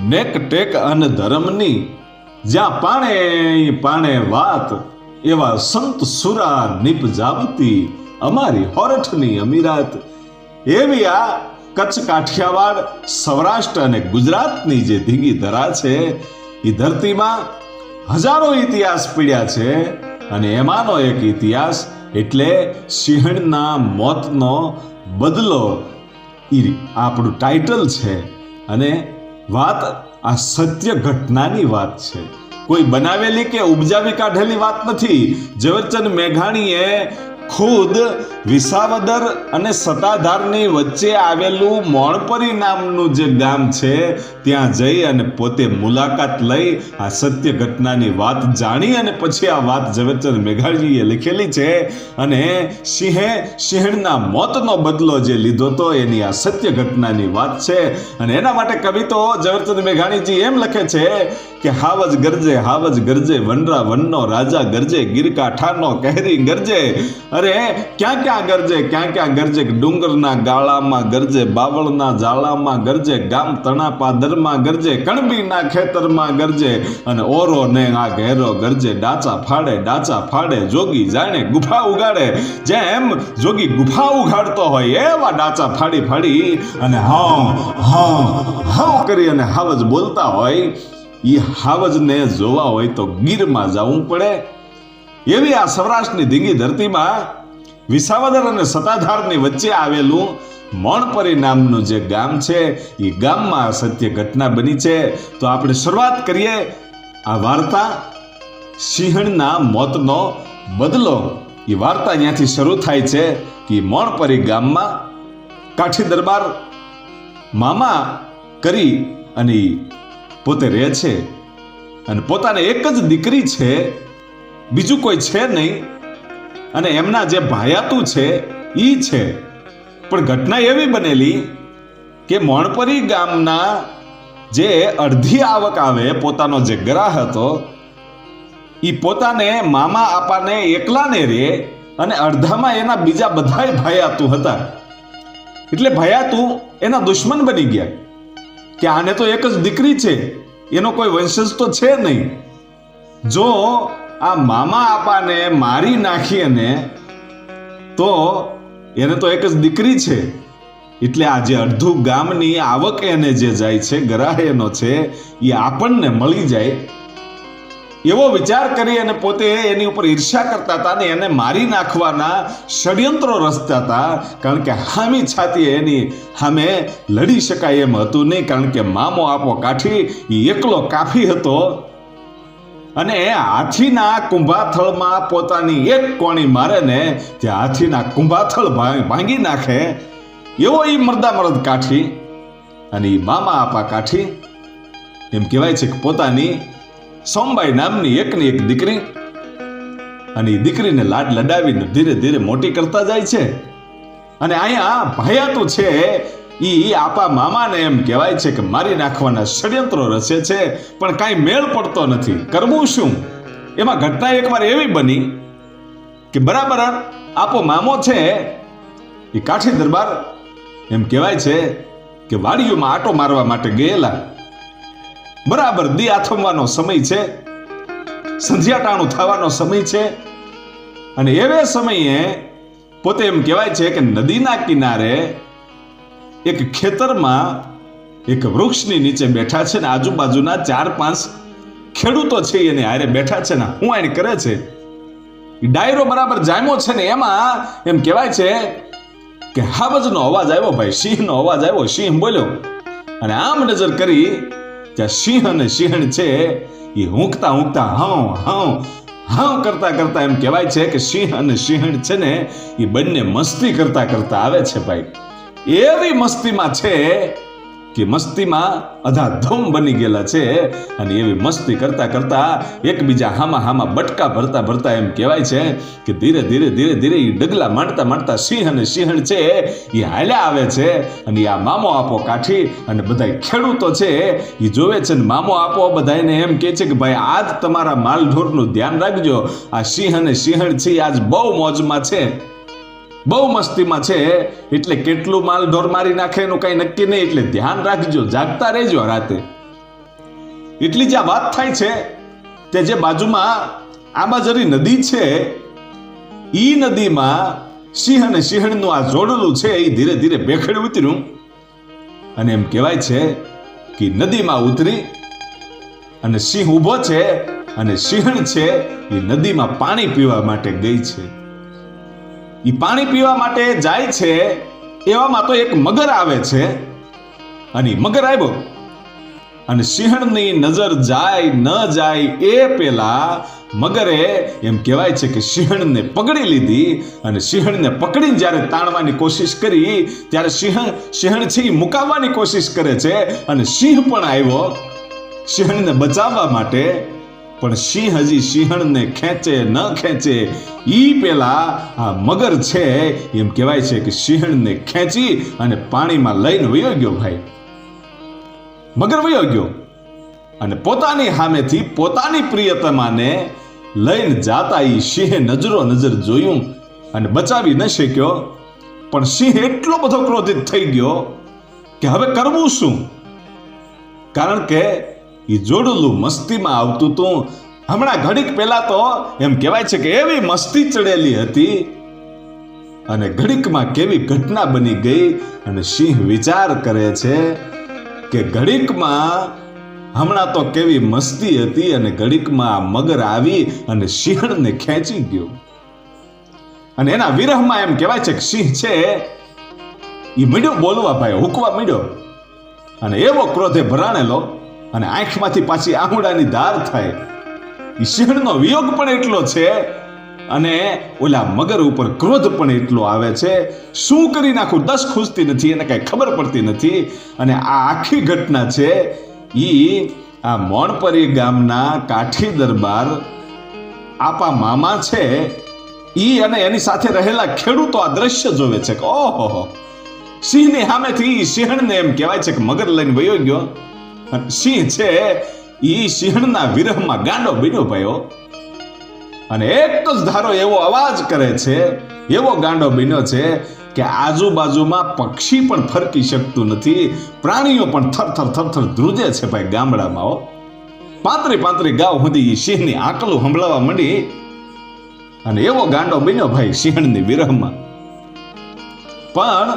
નેક ટેક અને ધર્મની. જ્યાં પાણે પાણે વાત, એવા સંત સુરા નિપજાવતી અમારી હોરઠની અમીરાત. એવી આ કચ્છ કાઠિયાવાડ, સૌરાષ્ટ્ર અને ગુજરાતની જે ધીંગી ધરા છે એ ધરતીમાં હજારો ઇતિહાસ પીડ્યા છે અને એમાંનો એક ઇતિહાસ એટલે સિંહણના મોતનો બદલો. એ આપણું ટાઇટલ છે અને વાત આ સત્ય ઘટનાની વાત છે. કોઈ બનાવેલી કે ઉપજાવી કાઢેલી વાત નથી. ઝવેરચંદ મેઘાણીએ ખુદ વિસાવદર અને સતાધારની વચ્ચે આવેલું મોણપરી નામનું જે ગામ છે ત્યાં જઈ અને પોતે મુલાકાત લઈ આ સત્ય ઘટનાની વાત જાણી અને પછી આ વાત ઝવેરચંદ મેઘાણીએ લખેલી છે અને સિંહે સિંહણના મોતનો બદલો જે લીધો હતો એની આ સત્ય ઘટનાની વાત છે. અને એના માટે કવિ તો ઝવેરચંદ મેઘાણીજી એમ લખે છે કે હાવજ ગરજે હાવજ ગરજે, વનરા વનનો રાજા ગરજે, ગીરકાંઠાનો કહેરી ગરજે. અરે ક્યાં ક્યાં ગરજે, ક્યાં ક્યાં ગરજે ડુંગરના ગાળામાં ગરજે, બાવળના જાળામાં ગરજે, ગામ તણા પાદરમાં ગરજે, કણબીના ખેતરમાં ગરજે અને ઓરો ને આ ઘેરો ગરજે, ડાચા ફાડે ડાચા ફાડે, જોગી જાણે ગુફા ઉગાડે. જેમ જોગી ગુફા ઉગાડતો હોય, એવા ડાચા ફાડી ફાડી અને હમ હમ હમ કરી અને હાવજ બોલતા હોય. એ હાવજને જોવા હોય તો ગીરમાં જવું પડે. એવી આ સૌરાષ્ટ્રની ધીંગી ધરતીમાં વિસાવદર અને સતાધારની વચ્ચે આવેલું મણપરી નામનું જે ગામ છે એ ગામમાં સત્ય ઘટના બની છે. તો આપણે શરૂઆત કરીએ આ વાર્તા સિંહણના મોતનો બદલો. એ વાર્તા અહીંયાથી શરૂ થાય છે કે મણપરી ગામમાં કાઠી દરબાર મામા કરી અને પોતે રહે છે. અને પોતાને એક જ દીકરી છે, બીજું કોઈ છે નહીં. અને એમના જે ભાયાતું છે એ છે. પણ ઘટના એવી બનેલી કે મોણપરી ગામના જે અડધી આવક આવે, પોતાનો જે ગ્રાહ હતો એ પોતાને મામા આપાને એકલાને રે અને અડધામાં એના બીજા બધાય ભાયાતું હતા. એટલે ભયાતું એના દુશ્મન બની ગયા. કે આને તો એક જ દીકરી છે, એનો કોઈ વંશજ તો છે નહીં. જો આ મામા આપાને મારી નાખીએ ને તો એને તો એક જ દીકરી છે. એટલે આ જે અડધું ગામની આવક એને જે જાય છે, ગરાહ એનો છે, એ આપણને મળી જાય. એવો વિચાર કરી અને પોતે એની ઉપર ઈર્ષા કરતા હતા ને એને મારી નાખવાના ષડયંત્રો રચતા હતા. કારણ કે હામી છાતી એની સામે લડી શકાય એમ હતું નહીં. કારણ કે મામો આપો કાઠી એ એકલો કાફી હતો. અને હાથીના કુંભાથળમાં પોતાની એક કોણી મારે ને જે હાથીના કુંભાથળ ભાંગી નાખે. એવો એ મરદા મરદ કાઠી અને એ મામા આપા કાઠી. એમ કહેવાય છે કે પોતાની સોમબાઈ નામની એકની એક દીકરી અને એ દીકરીને લાડ લડાવીને ધીરે ધીરે મોટી કરતા જાય છે. અને અહીંયા ભયાતું છે ઈ આપા મામાને એમ કહેવાય છે કે મારી નાખવાના ષડયંત્રો રચે છે, પણ કાંઈ મેળ પડતો નથી. કરવું શું? એમાં ઘટના એકવાર એવી બની કે બરાબર આપો મામો છે એ કાઠી દરબાર એમ કહેવાય છે કે વાડીઓમાં આટો મારવા માટે ગયેલા. બરાબર દી આથમવાનો સમય છે, સંધ્યાટાણું થવાનો સમય છે, અને એવે સમયે પોતે એમ કહેવાય છે કે નદીના કિનારે એક ખેતરમાં એક વૃક્ષની નીચે બેઠા છે ને આજુબાજુના ચાર પાંચ ખેડૂતો છે એને હારે બેઠા છે ને હું એને કરે છે? ડાયરો બરાબર જામ્યો છે ને એમાં એમ કહેવાય છે કે હાવજનો અવાજ આવ્યો ભાઈ, સિંહનો અવાજ આવ્યો, સિંહ બોલ્યો, અને આમ નજર કરી ત્યાં સિંહ અને સિંહણ છે એ ઊંઘતા ઊંઘતા હા હા હા કરતા કરતા એમ કહેવાય છે કે સિંહ અને સિંહણ છે ને એ બંને મસ્તી કરતા કરતા આવે છે ભાઈ. એવી મસ્તીમાં છે કે મસ્તીમાં અધાધમ બની ગયેલા છે અને એવી મસ્તી કરતા કરતા એકબીજા હામાં હામાં બટકા ભરતા ભરતા એમ કહેવાય છે કે ધીરે ધીરે ધીરે ધીરે એ ડગલા માંડતા માંડતા સિંહ અને સિંહણ છે એ હાલ્યા આવે છે અને આ મામો આપો કાઠી અને બધા ખેડૂતો છે એ જોવે છે ને મામો આપો બધાને એમ કહે છે કે ભાઈ આજ તમારા માલઢોરનું ધ્યાન રાખજો. આ સિંહ અને સિંહણ છે આજ બહુ મોજમાં છે. બહુ મસ્તીમાં છે, એટલે કેટલું માલ ઢોર મારી નાખે એનું કઈ નક્કી નહીં, એટલે ધ્યાન રાખજો, જાગતા રહેજો રાતે. એટલી જ વાત થાય છે કે જે બાજુમાં આંબાઝરી નદી છે, ઈ નદીમાં સિંહ અને સિંહણનું આ જોડલું છે એ ધીરે ધીરે બેખડ ઉતર્યું. અને એમ કહેવાય છે કે નદીમાં ઉતરી અને સિંહ ઊભો છે અને સિંહણ છે, એ નદીમાં પાણી પીવા માટે ગઈ છે. એ પાણી પીવા માટે જાય છે, એવામાં તો એક મગર આવે છે. અને મગર આવ્યો. અને સિંહણની નજર જાય, ન જાય એ પેલા મગરે એમ કહેવાય છે કે સિંહણને પકડી લીધી અને સિંહણને પકડીને જ્યારે તાણવાની કોશિશ કરી, ત્યારે સિંહ, સિંહણ છે મુકાવવાની કોશિશ કરે છે. અને સિંહ પણ આવ્યો સિંહણને બચાવવા માટે. પણ સિંહ હજી સિંહણને ખેંચે, ન ખેંચે, ઈ પેલા આ મગર છે. એમ કહેવાય છે કે સિંહણને ખેંચી અને પાણીમાં લઈને વયો ગયો ભાઈ. મગર વયો ગયો અને પોતાની સામેથી પોતાની પ્રિયતમાને લઈને જાતા ઈ સિંહે નજરો નજર જોયું અને બચાવી ન શક્યો. પણ સિંહ એટલો બધો ક્રોધિત થઈ ગયો કે હવે કરવું શું? કારણ કે એ જોડલું મસ્તીમાં આવતું તું. હમણાં ઘડીક પહેલા તો એમ કહેવાય છે કે એવી મસ્તી ચડેલી હતી. અને ઘડીકમાં કેવી ઘટના બની ગઈ અને સિંહ વિચાર કરે છે કે ઘડીકમાં હમણાં તો કેવી મસ્તી હતી અને ઘડીકમાં મગર આવી અને સિંહણને ખેંચી ગયો. અને એના વિરહમાં એમ કહેવાય છે કે સિંહ છે એ મીડ્યો બોલવા ભાઈ, હુકવા મીડ્યો. અને એવો ક્રોધે ભરાણેલો અને આંખમાંથી પાછી આંગળાની ધાર થાય. એ સિંહણનો વિયોગ પણ એટલો છે અને ઓલા મગર ઉપર ક્રોધ પણ એટલો આવે છે. શું કરી નાખું? દસ ખૂજતી નથી, એને કઈ ખબર પડતી નથી. અને આ આખી ઘટના છે, ઈ આ મોણપરી ગામના કાઠી દરબાર આપા મામા છે. ઈ અને એની સાથે રહેલા ખેડૂતો આ દ્રશ્ય જોવે છે કે ઓહો સિંહની સામેથી સિંહણને એમ કહેવાય છે કે મગર લઈને વયો ગયો. સિંહ છે એ સિંહણના વિરહમાં ગાંડો બીનો ભાઈઓ અને એક જ ધારો એવો અવાજ કરે છે, એવો ગાંડો બીનો છે કે આજુબાજુમાં પક્ષી પણ ફરકી શકતું નથી, પ્રાણીઓ પણ થરથર થરથર ધ્રુજે છે ભાઈ ગામડામાં પાંત્રી પાંતરી ગાવ સુધી સિંહની આકલું સંભળાવા માંડી. અને એવો ગાંડો બન્યો ભાઈ સિંહણની વિરહમાં. પણ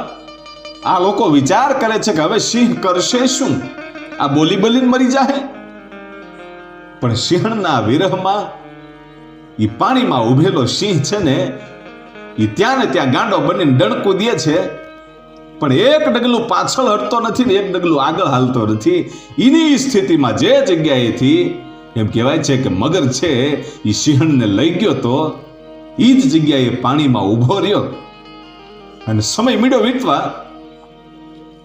આ લોકો વિચાર કરે છે કે હવે સિંહ કરશે શું? આ બોલી બોલીને મરી જાહે? પણ સિંહણના વિરહમાં એ પાણીમાં ઉભેલો સિંહ છે ને એ ત્યાં ને ત્યાં ગાંડો બનીને ડણકું દે છે. પણ એક ડગલું પાછળ હટતો નથી ને એક ડગલું આગળ હાલતો નથી. એની સ્થિતિમાં જે જગ્યાએથી એમ કહેવાય છે કે મગર છે એ સિંહણને લઈ ગયો તો એ જ જગ્યાએ પાણીમાં ઊભો રહ્યો. અને સમય મીડો વીતવા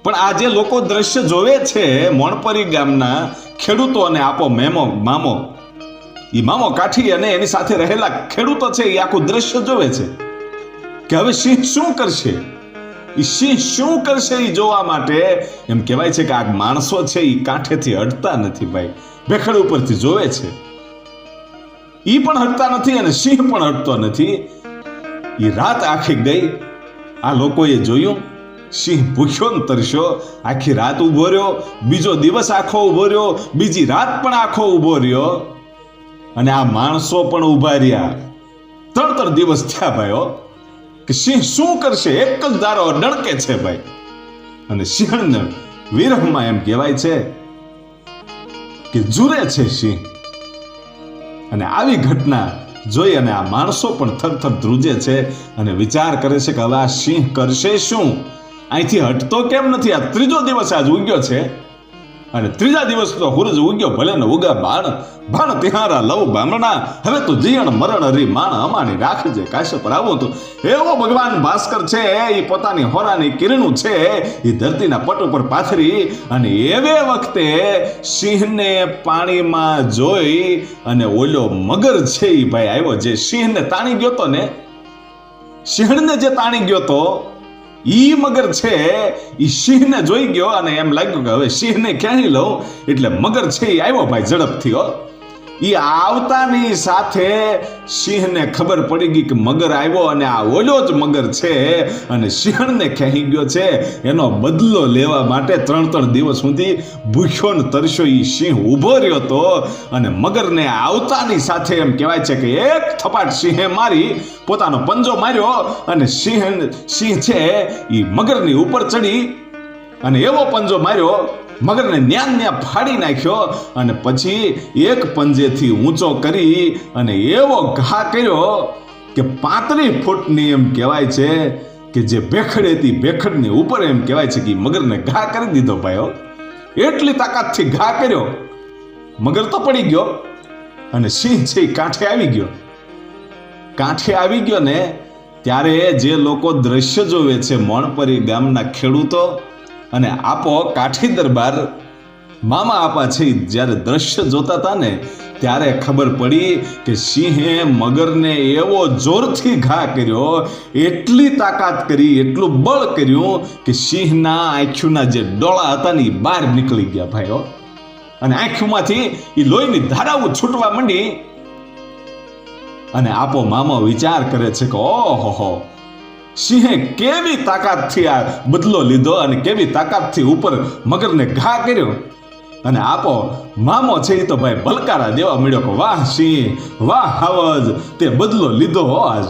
પણ આ જે લોકો દ્રશ્ય જોવે છે, મોણપરી ગામના ખેડૂતો અને આપો મેમો, મામો એ મામો કાઠી અને એની સાથે રહેલા ખેડૂતો છે એ આખું દ્રશ્ય જોવે છે. કે હવે સિંહ શું કરશે? એ સિંહ શું કરશે એ જોવા માટે? એમ કહેવાય છે કે આ માણસો છે એ કાંઠેથી હટતા નથી ભાઈ. ભેખડ ઉપરથી જોવે છે. એ પણ હટતા નથી અને સિંહ પણ હટતો નથી. એ રાત આખી ગઈ. આ લોકોએ જોયું સિંહ ભૂખ્યો ને તરસ્યો, આખી રાત ઊભો રહ્યો, બીજો દિવસ આખો ઊભો રહ્યો, બીજી રાત પણ આખો ઊભો રહ્યો. અને આ માણસો પણ ઊભા રહ્યા. ત્રણ ત્રણ દિવસ થયા ભાઈઓ કે સિંહ શું કરશે? એક જ દારો ડણકે છે ભાઈ. અને સિંહણને વિરહમાં એમ કહેવાય છે કે જુરે છે સિંહ. અને આવી ઘટના જોઈ અને આ માણસો પણ થરથર ધ્રુજે છે અને વિચાર કરે છે કે હવે આ સિંહ કરશે શું? અહીંથી હટતો કેમ નથી? આ ત્રીજો દિવસ આજ ઉગ્યો છે. અને ત્રીજા દિવસ તો હુરજ ઉગ્યો ભલે ને ઉગા બાણ બાણ તિહારા લવ બામણા, હવે તો જીયણ મરણ હરી માણ અમાની રાખજે કાશ્યપ આવો તો. એવો ભગવાન ભાસ્કર છે એ પોતાની હોરાની કિરણું છે એ ધરતીના પટ ઉપર પાથરી, અને એવે વખતે સિંહને પાણીમાં જોઈ અને ઓલો મગર છે એ ભાઈ આવ્યો, જે સિંહને તાણી ગયો તો ને? સિંહને જે તાણી ગયો તો? ઈ મગર છે, ઈ સિંહને જોઈ ગયો અને એમ લાગ્યું કે હવે સિંહને ક્યાંય લઉં? એટલે મગર છે એ આવ્યો ભાઈ ઝડપથી, હો. એ આવતાની સાથે સિંહને ખબર પડી ગઈ કે મગર આવ્યો અને આ ઓલો જ મગર છે અને સિંહણને ખેંચી ગયો છે. એનો બદલો લેવા માટે ત્રણ ત્રણ દિવસ સુધી ભૂખ્યો ને તરસ્યો એ સિંહ ઊભો રહ્યો હતો અને મગરને આવતાની સાથે એમ કહેવાય છે કે એક થપાટ સિંહે મારી પોતાનો પંજો માર્યો અને સિંહ સિંહ છે એ મગરની ઉપર ચડી અને એવો પંજો માર્યો મગરને ન્યાન ન્યા ફાડી નાખ્યો અને પછી એક પંજેથી ઊંચો કરી અને એવો ઘા કર્યો કે પાંત્રીસ ફૂટની એમ કહેવાય છે કે જે ભેખડ હતી ભેખડની ઉપર એમ કહેવાય છે કે મગરને ઘા કરી દીધો ભાઈઓ. એટલી તાકાતથી ઘા કર્યો. મગર તો પડી ગયો અને સિંહ છે કાંઠે આવી ગયો. કાંઠે આવી ગયો ને ત્યારે જે લોકો દ્રશ્ય જોવે છે મોણપરી ગામના ખેડૂતો અને આપો કાઠી દરબાર. મામા આપા છે, જ્યારે દ્રશ્ય જોતા હતા ને ત્યારે ખબર પડી કે સિંહે મગરને એવો જોરથી ઘા કર્યો, એટલી તાકાત કરી, એટલું બળ કર્યું કે સિંહના આંખ્યુના જે ડોળા હતા ને એ બહાર નીકળી ગયા ભાઈઓ અને આંખ્યુમાંથી એ લોહીની ધારાઓ છૂટવા માંડી. અને આપો મામો વિચાર કરે છે કે ઓહો સિંહે કેવી તાકાતથી આ બદલો લીધો અને કેવી તાકાતથી ઉપર મગરને ઘા કર્યો? અને આપો, મામો છે એ તો ભાઈ બલકારા દેવા મળ્યો કે વાહ સિંહ, વાહ હાવજ, તે બદલો લીધો હો આજ.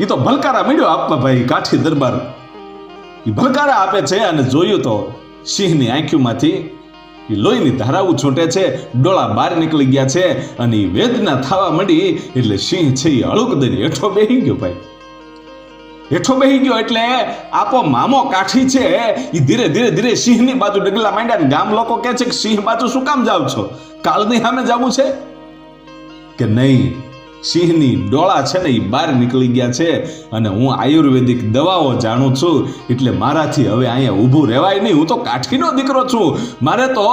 એ તો ભલકારા મળ્યો આપવા ભાઈ કાઠી દરબાર. એ ભલકારા આપે છે અને જોયું તો સિંહની આંખીમાંથી એ લોહીની ધારાઓ છૂટે છે, ડોળા બહાર નીકળી ગયા છે અને એ વેદના થવા માંડી એટલે સિંહ છે એ અળુક દરી હેઠો બેહી ગયો ભાઈ. હેઠો બેહી ગયો એટલે આપો મામો કાઠી છે. એ ધીરે ધીરે ધીરે સિંહની બાજુ ડગલા માંડ્યા ગામ લોકો કહે છે કે સિંહ બાજુ શું કામ જાવ છો? કાલની સામે જવું છે? કે નહીં? સિંહની ડોળા છે ને એ બહાર નીકળી ગયા છે અને હું આયુર્વેદિક દવાઓ જાણું છું એટલે મારાથી હવે અહીંયા ઊભું રહેવાય નહીં. હું તો કાઠીનો દીકરો છું. મારે તો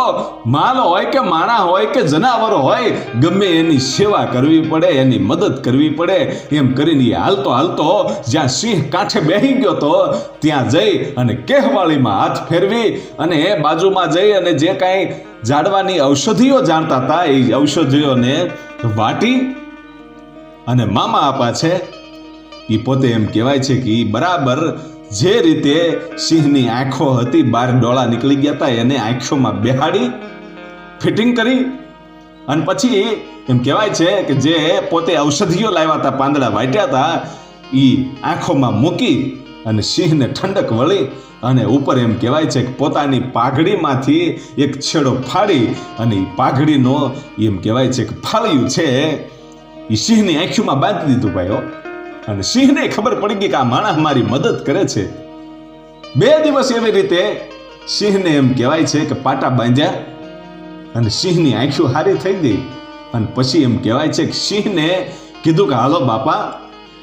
માલ હોય કે માણા હોય કે જનાવરો હોય, ગમે એની સેવા કરવી પડે, એની મદદ કરવી પડે. એમ કરીને હાલતો હાલતો જ્યાં સિંહ કાંઠે બેહી ગયો તો ત્યાં જઈ અને કેહવાળીમાં હાથ ફેરવી અને એ બાજુમાં જઈ અને જે કાંઈ ઝાડવાની ઔષધિઓ જાણતા હતા એ ઔષધિઓને વાટી અને મામા આપા છે. એ પોતે એમ કહેવાય છે કે એ બરાબર જે રીતે સિંહની આંખો હતી, બાર ડોળા નીકળી ગયા હતા એને આંખોમાં બેહાડી, ફિટિંગ કરી અને પછી એમ કહેવાય છે કે જે પોતે ઔષધિઓ લાવ્યા હતા પાંદડા વાટ્યા હતા એ આંખોમાં મૂકી અને સિંહને ઠંડક વળી અને ઉપર એમ કહેવાય છે કે પોતાની પાઘડીમાંથી એક છેડો ફાડી અને એ પાઘડીનો એમ કહેવાય છે કે ફાળ્યું છે. એ સિંહની આંખીમાં બાંધી દીધું ભાઈઓ. અને સિંહને ખબર પડી ગઈ કે આ માણસ મારી મદદ કરે છે. બે દિવસ એવી રીતે સિંહને એમ કહેવાય છે કે પાટા બાંધ્યા અને સિંહની આંખીઓ હારી થઈ ગઈ. અને પછી એમ કહેવાય છે કે સિંહને કીધું કે, હાલો બાપા,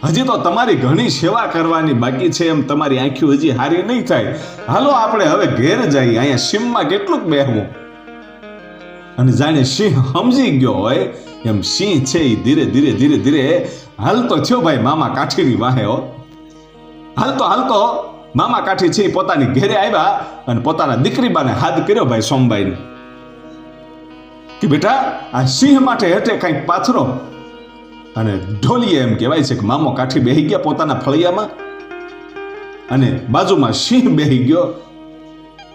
હજી તો તમારી ઘણી સેવા કરવાની બાકી છે. એમ તમારી આંખીઓ હજી હારી નહીં થાય. હાલો, આપણે હવે ઘેર જઈએ. અહીંયા સીમમાં કેટલુંક બેહવું. અને જાણે સિંહ સમજી ગયો હોય, એમ સિંહ છે એ ધીરે ધીરે ધીરે ધીરે હાલતો થયો ભાઈ મામા કાઠીની વાહે હો. હાલતો હાલતો મામા કાઠી છે પોતાની ઘેરે આવ્યા અને પોતાના દીકરી બાને હાથ કર્યો ભાઈ સોમબાઈને કે બેટા, આ સિંહ માટે હેઠે કંઈક પાથરો? અને ઢોલીએ એમ કહેવાય છે કે મામો કાઠી બેહી ગયા પોતાના ફળિયામાં. અને બાજુમાં સિંહ બેહી ગયો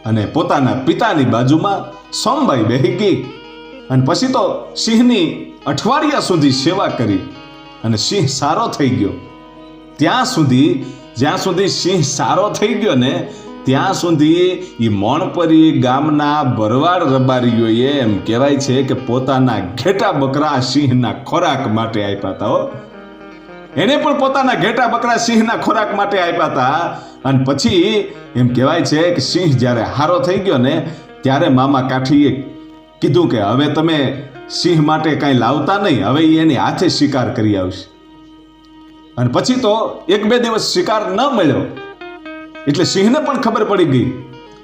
અને પોતાના પિતાની બાજુમાં સોમબાઈ બેહી ગઈ અને પછી તો સિંહની અઠવાડિયા સુધી સેવા કરી અને સિંહ સારો થઈ ગયો. ત્યાં સુધી, જ્યાં સુધી સિંહ સારો થઈ ગયો ને, ત્યાં સુધી એ મોણપરી ગામના ભરવાડ રબારીઓએ એમ કહેવાય છે કે પોતાના ઘેટા બકરા સિંહના ખોરાક માટે આપ્યા હતા હો. એને પણ પોતાના ઘેટા બકરા સિંહના ખોરાક માટે આપ્યા હતા. અને પછી એમ કહેવાય છે કે સિંહ જ્યારે હારો થઈ ગયો ને, ત્યારે મામા કાઠીએ કીધું કે હવે તમે સિંહ માટે કાંઈ લાવતા નહીં, હવે એની હાથે શિકાર કરી આવશે. અને પછી તો એક બે દિવસ શિકાર ન મળ્યો. એટલે સિંહને પણ ખબર પડી ગઈ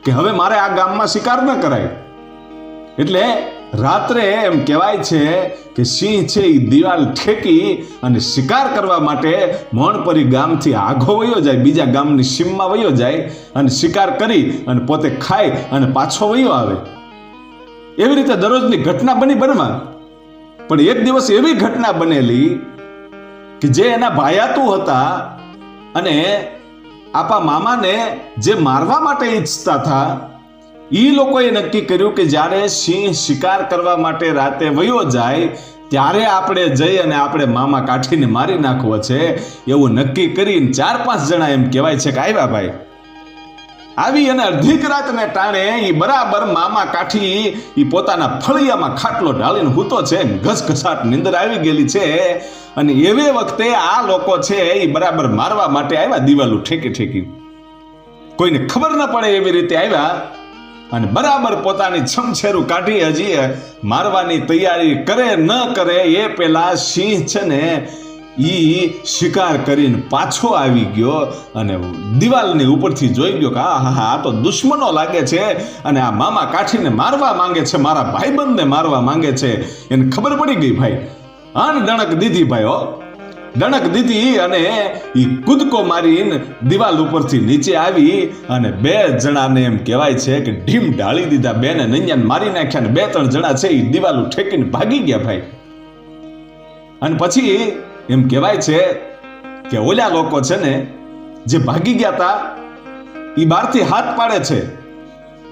કે હવે મારે આ ગામમાં શિકાર ન કરાય. એટલે રાત્રે એમ કહેવાય છે કે સિંહ છે એ દિવાલ ઠેકી અને શિકાર કરવા માટે મોણપરી ગામથી આઘો વયો જાય, બીજા ગામની સીમમાં વયો જાય અને શિકાર કરી અને પોતે ખાય અને પાછો વયો આવે. એવી રીતે દરરોજની ઘટના બની બનવા. પણ એક દિવસ એવી ઘટના બનેલી કે જે એના ભાયાતું હતા અને આપા મામાને જે મારવા માટે ઈચ્છતા હતા એ લોકોએ નક્કી કર્યું કે જ્યારે સિંહ શિકાર કરવા માટે રાતે વયો જાય, ત્યારે આપણે જઈ અને આપણે મામા કાઠીને મારી નાખવો છે. એવું નક્કી કરીને ચાર પાંચ જણા એમ કહેવાય છે કે આવ્યા ભાઈ. આવી અને અડધીક રાતને ટાણે એ બરાબર મામા કાઠી એ પોતાના ફળિયામાં ખાટલો ઢાળીને હૂતો છે ઘસઘસાટ નીંદર આવી ગયેલી છે. અને એવે વખતે આ લોકો છે એ બરાબર મારવા માટે આવ્યા દિવાલું ઠેકી ઠેકી. કોઈને ખબર ન પડે એવી રીતે આવ્યા. અને બરાબર પોતાની છમછેરું કાઢી હજી મારવાની તૈયારી કરે ન કરે એ પેલા સિંહ છે ને ઈ શિકાર કરીને પાછો આવી ગયો અને દિવાલની ઉપરથી જોઈ ગયો કે આ, હા હા, આ તો દુશ્મનો લાગે છે અને આ મામા કાઠીને મારવા માંગે છે, મારા ભાઈબંધને મારવા માંગે છે. એને ખબર પડી ગઈ ભાઈ. આન ડણક દીધી ભાઈ, હો. ડણક દીધી અને એ કૂદકો મારીને દિવાલ ઉપરથી નીચે આવી અને બે જણાને એમ કહેવાય છે કે ઢીમ ઢાળી દીધા. બેને નૈયાને મારી નાખ્યા બે ત્રણ જણા છે એ દિવાલ ઠેકીને ભાગી ગયા ભાઈ. અને પછી એમ કહેવાય છે કે ઓલા લોકો છે ને જે ભાગી ગયા હતા એ બહારથી હાથ પાડે છે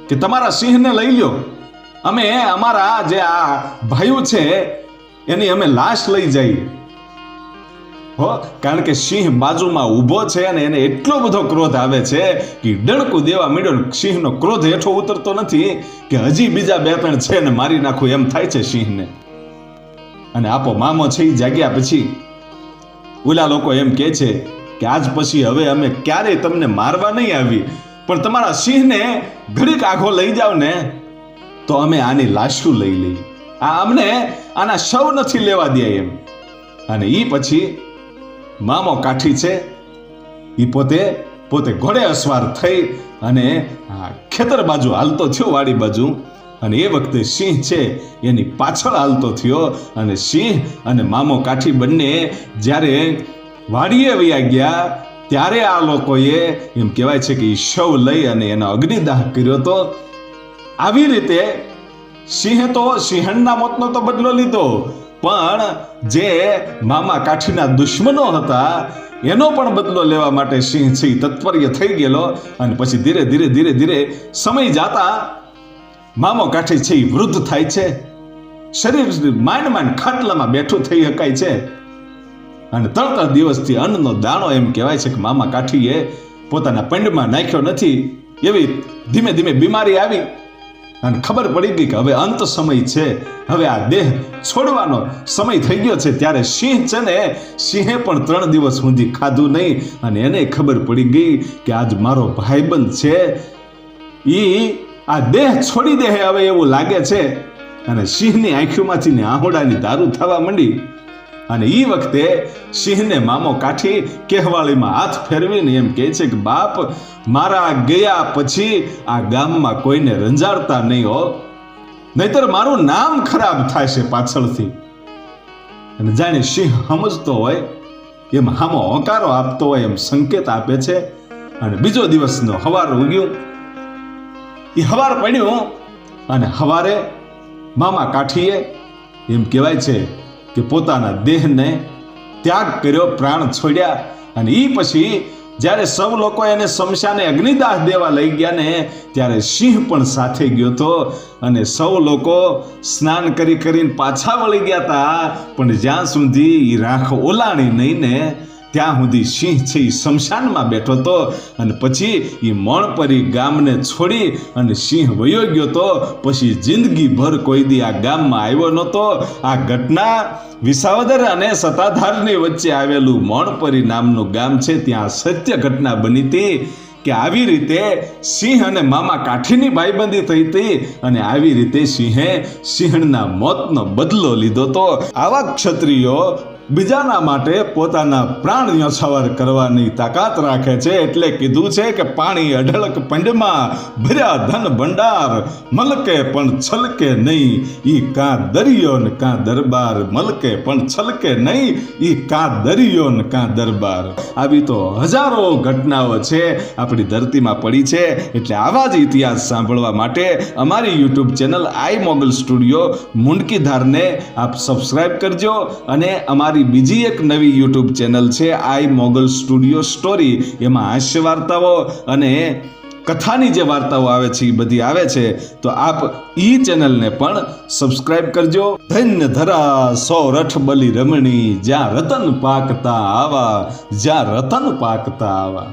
કે તમારા સિંહને લઈ લ્યો. અમે અમારા જે આ ભાઈઓ છે, એની અમે લાશ લઈ જઈએ. હો, કારણ કે સિંહ બાજુમાં ઊભો છે અને એને એટલો બધો ક્રોધ આવે છે કે ડણકું દેવા માંડ્યો સિંહનો ક્રોધ હેઠો ઉતરતો નથી કે હજી બીજા બે ત્રણ છે ને મારી નાખું એમ થાય છે સિંહને. અને આપો મામો છે જાગ્યા પછી ઓલા લોકો એમ કહે છે કે આજ પછી હવે અમે ક્યારેય તમને મારવા નહીં આવી, પણ તમારા સિંહને ઘડીક આઘો લઈ જાવ ને તો અમે આની લાશું લઈ લઈ આ અમને આના શવ નથી લેવા દે એમ. અને એ પછી મામો કાઠી છે. એ પોતે પોતે ઘોડે અસવાર થઈ અને ખેતર બાજુ હાલતો થયો વાડી બાજુ. અને એ વખતે સિંહ છે, એની પાછળ હાલતો થયો. અને સિંહ અને મામો કાઠી બંને જ્યારે વાડીએ વયા ગયા, ત્યારે આ લોકોએ એમ કહેવાય છે કે એ શવ લઈ અને એનો અગ્નિદાહ કર્યો તો આવી રીતે સિંહ તો સિંહણના મોતનો તો બદલો લીધો. પણ જે મામા કાઠીના દુશ્મનો હતા, એનો પણ બદલો લેવા માટે સિંહ સિંહ તત્પર્ય થઈ ગયેલો અને પછી ધીરે ધીરે ધીરે ધીરે સમય જાતા મામો કાઠી છે વૃદ્ધ થાય છે. શરીર માંડ માંડ ખાટલામાં બેઠું થઈ શકાય છે. અને ત્રણ દિવસથી અન્નનો દાણો એમ કહેવાય છે કે મામા કાઠીએ પોતાના પંડમાં નાખ્યો નથી. એવી ધીમે ધીમે બીમારી આવી. અને ખબર પડી ગઈ કે હવે અંત સમય છે. હવે આ દેહ છોડવાનો સમય થઈ ગયો છે ત્યારે સિંહ છે ને, સિંહે પણ ત્રણ દિવસ સુધી ખાધું નહીં અને એને ખબર પડી ગઈ કે આજ મારો ભાઈબંધ છે. ઈ આ દેહ છોડી દે હવે એવું લાગે છે. અને સિંહની આંખીમાંથી ને આહોડાની દારૂ થવા માંડી. અને એ વખતે સિંહને મામો કાઠી કહેવાળીમાં હાથ ફેરવીને એમ કહે છે કે, બાપ, મારા ગયા પછી આ ગામમાં કોઈને રંજાડતા નહીં હો. નહીતર મારું નામ ખરાબ થાય છે પાછળથી. અને જાણે સિંહ સમજતો હોય, એમ હામો હોકારો આપતો હોય એમ સંકેત આપે છે. અને બીજો દિવસનો હવાર ઉગ્યું. એ હવાર પડ્યું અને હવારે મામા કાઠીએ એમ કહેવાય છે કે પોતાના દેહને ત્યાગ કર્યો, પ્રાણ છોડ્યા અને એ પછી જ્યારે સૌ લોકો એને શમશાને અગ્નિદાહ દેવા લઈ ગયા ને, ત્યારે સિંહ પણ સાથે ગયો હતો અને સૌ લોકો સ્નાન કરી કરીને પાછા વળી ગયા હતા પણ જ્યાં સુધી એ રાખ ઓલાણી નહીં ને ત્યાં સુધી સિંહ છે એ શમશાનમાં બેઠો હતો અને પછી એ મણપરી ગામને છોડી અને સિંહ વયો ગયો તો પછી જિંદગીભર કોઈ દી આ ગામમાં આવ્યો નહોતો. આ ઘટના વિસાવદર અને સત્તાધારની વચ્ચે આવેલું મણપરી નામનું ગામ છે, ત્યાં સત્ય ઘટના બની હતી કે આવી રીતે સિંહ અને મામા કાઠીની ભાઈબંધી થઈ હતી અને આવી રીતે સિંહે સિંહણના મોતનો બદલો લીધો તો આવા ક્ષત્રિયો બીજાના માટે પોતાના પ્રાણ ન્યોછાવર કરવાની તાકાત રાખે છે. એટલે કીધું છે કે પાણી અઢળક પંડમાં ભર્યા ધન ભંડાર, મલકે પણ છલકે નહીં. ઈ કાં દરિયો ને કાં દરબાર મલકે પણ છલકે નહીં. ઈ કાં દરિયો ને કાં દરબાર આવી તો હજારો ઘટનાઓ છે આપણી ધરતીમાં પડી છે. એટલે આવા જ ઇતિહાસ સાંભળવા માટે અમારી YouTube channel Aai Mogal studio મુંડકીધારને આપ સબસ્ક્રાઈબ કરજો અને અમારી બીજી એક નવી યુટ્યુબ ચેનલ છે, આઈ મોગલ સ્ટુડિયો સ્ટોરી. એમાં હાસ્ય વાર્તાઓ અને કથાની જે વાર્તાઓ આવે છે એ બધી આવે છે. તો આપ ઈ ચેનલને પણ સબસ્ક્રાઇબ કરજો. ધન્ય ધરા સૌરઠ રઠ બલી રમણી, જ્યાં રતન પાકતા આવા, જ્યાં રતન પાકતા આવા.